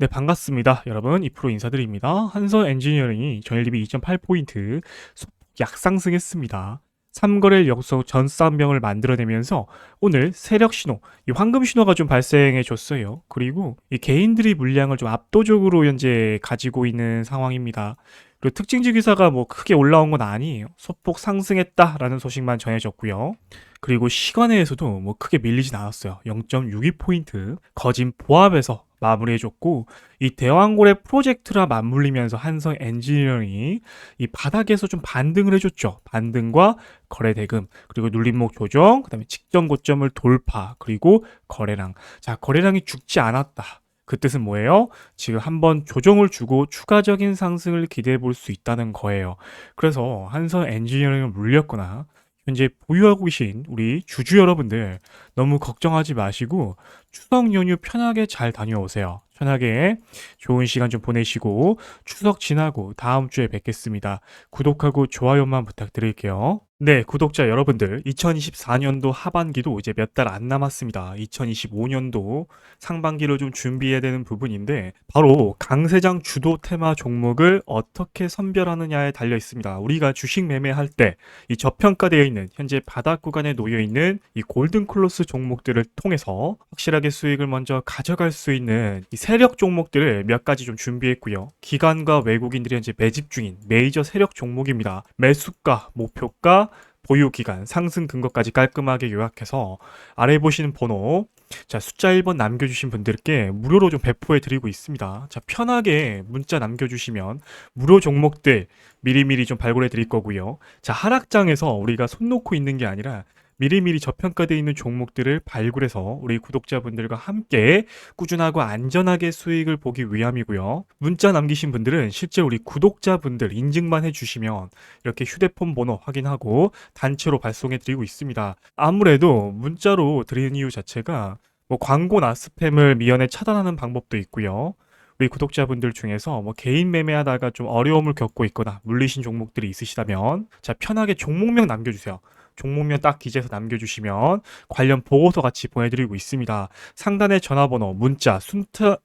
네, 반갑습니다. 여러분, 이프로 인사드립니다. 한선 엔지니어링이 전일리비 2.8포인트 소폭 약상승했습니다. 3거래일 역속 전쌍병을 만들어내면서 오늘 세력 신호, 이 황금 신호가 좀 발생해 줬어요. 그리고 이 개인들이 물량을 좀 압도적으로 현재 가지고 있는 상황입니다. 그리고 특징지 기사가 뭐 크게 올라온 건 아니에요. 소폭 상승했다라는 소식만 전해졌고요. 그리고 시간에서도 뭐 크게 밀리진 않았어요. 0.62포인트 거진 보합에서 마무리해줬고 이 대왕고래 프로젝트라 맞물리면서 한성 엔지니어링이 이 바닥에서 좀 반등을 해줬죠. 반등과 거래 대금 그리고 눌림목 조정 그다음에 직전 고점을 돌파 그리고 거래량 자 거래량이 죽지 않았다. 그 뜻은 뭐예요? 지금 한번 조정을 주고 추가적인 상승을 기대해 볼 수 있다는 거예요. 그래서 한성 엔지니어링을 물렸거나 현재 보유하고 계신 우리 주주 여러분들 너무 걱정하지 마시고 추석 연휴 편하게 잘 다녀오세요. 편하게 좋은 시간 좀 보내시고 추석 지나고 다음 주에 뵙겠습니다. 구독하고 좋아요만 부탁드릴게요. 네, 구독자 여러분들, 2024년도 하반기도 이제 몇 달 안 남았습니다. 2025년도 상반기를 좀 준비해야 되는 부분인데, 바로 강세장 주도 테마 종목을 어떻게 선별하느냐에 달려 있습니다. 우리가 주식 매매할 때 이 저평가되어 있는 현재 바닥 구간에 놓여 있는 이 골든 클로스 종목들을 통해서 확실하게 수익을 먼저 가져갈 수 있는 이 세력 종목들을 몇 가지 좀 준비했고요. 기관과 외국인들이 현재 매집 중인 메이저 세력 종목입니다. 매수가, 목표가, 보유 기간, 상승 근거까지 깔끔하게 요약해서 아래 보시는 번호 자, 숫자 1번 남겨주신 분들께 무료로 좀 배포해 드리고 있습니다. 자, 편하게 문자 남겨주시면 무료 종목들 미리미리 좀 발굴해 드릴 거고요. 자, 하락장에서 우리가 손 놓고 있는 게 아니라 미리미리 저평가되어 있는 종목들을 발굴해서 우리 구독자분들과 함께 꾸준하고 안전하게 수익을 보기 위함이고요. 문자 남기신 분들은 실제 우리 구독자분들 인증만 해주시면 이렇게 휴대폰 번호 확인하고 단체로 발송해 드리고 있습니다. 아무래도 문자로 드리는 이유 자체가 뭐 광고나 스팸을 미연에 차단하는 방법도 있고요. 우리 구독자분들 중에서 뭐 개인 매매하다가 좀 어려움을 겪고 있거나 물리신 종목들이 있으시다면 자 편하게 종목명 남겨주세요. 종목명 딱 기재해서 남겨주시면 관련 보고서 같이 보내드리고 있습니다. 상단에 전화번호, 문자, 순차,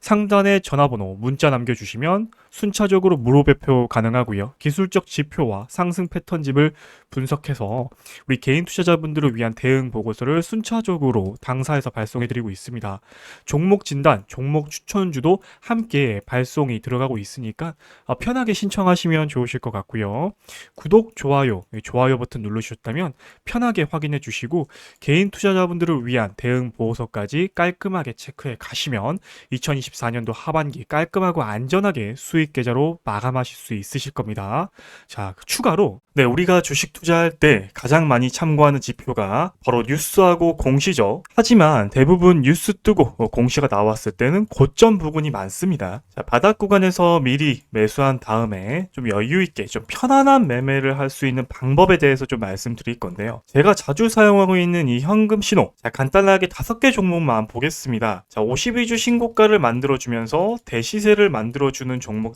상단에 전화번호, 문자 남겨주시면 순차적으로 무료 배표 가능하고요. 기술적 지표와 상승 패턴집을 분석해서 우리 개인 투자자분들을 위한 대응 보고서를 순차적으로 당사에서 발송해 드리고 있습니다. 종목 진단, 종목 추천주도 함께 발송이 들어가고 있으니까 아, 편하게 신청하시면 좋으실 것 같고요. 구독, 좋아요, 좋아요 버튼 누르셨다면 편하게 확인해 주시고 개인 투자자분들을 위한 대응 보고서까지 깔끔하게 체크해 가시면 2024년도 하반기 깔끔하고 안전하게 수익 계좌로 마감하실 수 있으실 겁니다. 자, 추가로 네, 우리가 주식 투자할 때 가장 많이 참고하는 지표가 바로 뉴스하고 공시죠. 하지만 대부분 뉴스 뜨고 뭐 공시가 나왔을 때는 고점 부분이 많습니다. 자, 바닥 구간에서 미리 매수한 다음에 좀 여유 있게 좀 편안한 매매를 할 수 있는 방법에 대해서 좀 말씀드릴 건데요. 제가 자주 사용하고 있는 이 현금 신호. 자, 간단하게 다섯 개 종목만 보겠습니다. 자, 52주 신고가를 만들어 주면서 대시세를 만들어 주는 종목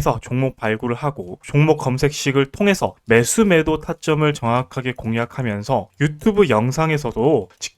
서 종목 발굴을 하고 종목 검색식을 통해서 매수 매도 타점을 정확하게 공략하면서 유튜브 영상에서도 직접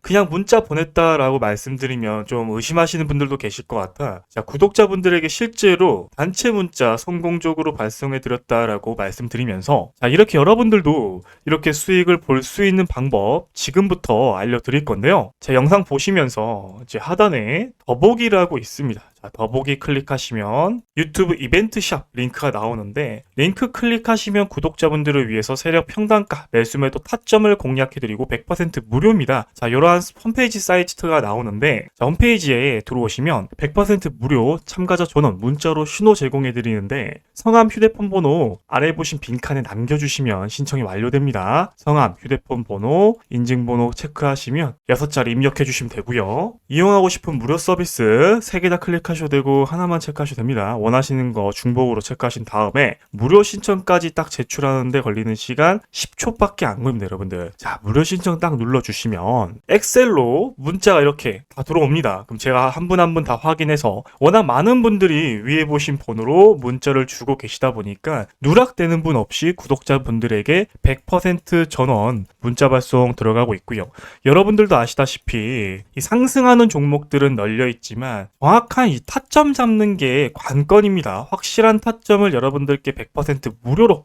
그냥 문자 보냈다라고 말씀드리면 좀 의심하시는 분들도 계실 것 같아. 자, 구독자분들에게 실제로 단체 문자 성공적으로 발송해 드렸다라고 말씀드리면서 자, 이렇게 여러분들도 이렇게 수익을 볼 수 있는 방법 지금부터 알려드릴 건데요. 자, 영상 보시면서 이제 하단에 더보기라고 있습니다. 자, 더보기 클릭하시면 유튜브 이벤트 샵 링크가 나오는데 링크 클릭하시면 구독자분들을 위해서 세력 평단가 매수매도 타점을 공략해드리고 100% 무료입니다. 자, 이러한 홈페이지 사이트가 나오는데 자, 홈페이지에 들어오시면 100% 무료 참가자 전원 문자로 신호 제공해 드리는데 성함 휴대폰 번호 아래 보신 빈칸에 남겨주시면 신청이 완료됩니다. 성함 휴대폰 번호 인증번호 체크하시면 6자리 입력해 주시면 되고요. 이용하고 싶은 무료 서비스 3개 다 클릭하셔도 되고 하나만 체크하셔도 됩니다. 원하시는 거 중복으로 체크하신 다음에 무료 신청까지 딱 제출하는데 걸리는 시간 10초밖에 안 걸립니다, 여러분들. 자, 무료 신청 딱 눌러주시면 엑셀로 문자가 이렇게 다 들어옵니다. 그럼 제가 한 분 한 분 다 확인해서 워낙 많은 분들이 위에 보신 번호로 문자를 주고 계시다 보니까 누락되는 분 없이 구독자분들에게 100% 전원 문자 발송 들어가고 있고요. 여러분들도 아시다시피 이 상승하는 종목들은 널려 있지만 정확한 이 타점 잡는 게 관건입니다. 확실한 타점을 여러분들께 100% 무료로